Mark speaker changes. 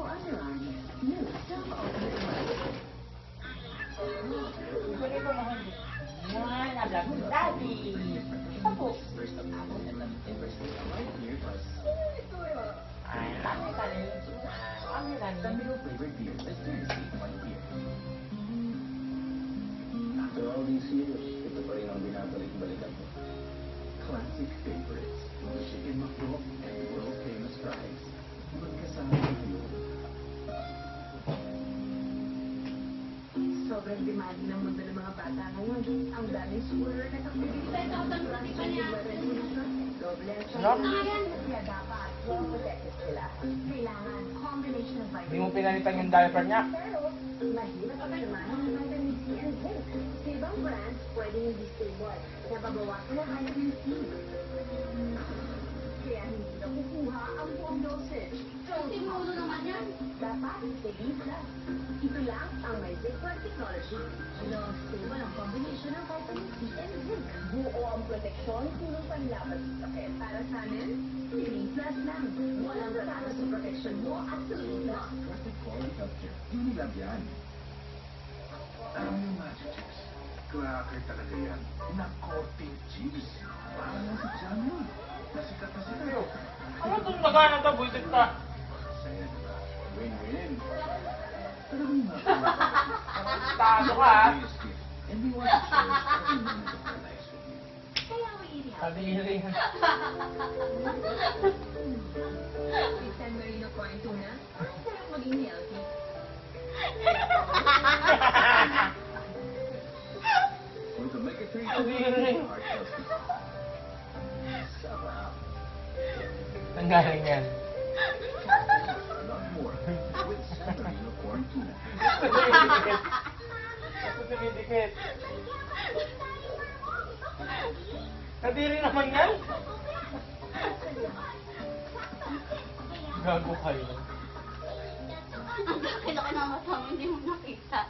Speaker 1: for underarm. New
Speaker 2: stuff opener.
Speaker 1: Sobrang demanding ng mundo ng mga bata ngayon. Ang daming school run at activities. Doble ang
Speaker 3: Ano?
Speaker 1: Kaya dapat well protected sila. Kailangan combination of
Speaker 3: Hindi mo
Speaker 1: vitamins.
Speaker 3: pinalitan yung diaper niya.
Speaker 1: Pero, mahirap ang samahan ng vitamin C and zinc. Sa ibang brands, pwede hindi stable. Nababawasan ang vitamin C. Kaya hindi na kukuha ang buong dosage. So,
Speaker 4: Tinulo naman yan.
Speaker 1: Steady lang. Ito lang ang may zipper technology. Long stable ang combination ng vitamin C and zinc. Buo ang proteksyon tulong panlaban sa sakit. Para sa amin, Living Plus lang. Walang ratalo sa proteksyon mo at sa Plus.
Speaker 2: Trusted quality healthcare. Unilab yan.
Speaker 5: Alam niyo, Magic Chicks, cracker talaga yan. Na-coating cheese. Parang nasa dyan yun. Nasikat na sila.
Speaker 3: Ano itong naghanap ka, buisit ka?
Speaker 4: Kaya mo ini
Speaker 3: Kadiri.
Speaker 1: With San Marino corn tuna, ang sarap maging healthy.
Speaker 5: Healthy. Sarap.
Speaker 3: Ang galing yan.
Speaker 5: A lot more. With San Marino corn
Speaker 3: Kadiri naman yan. Gago kayo.
Speaker 4: Ang laki-laki ng mata mo, hindi mo nakita.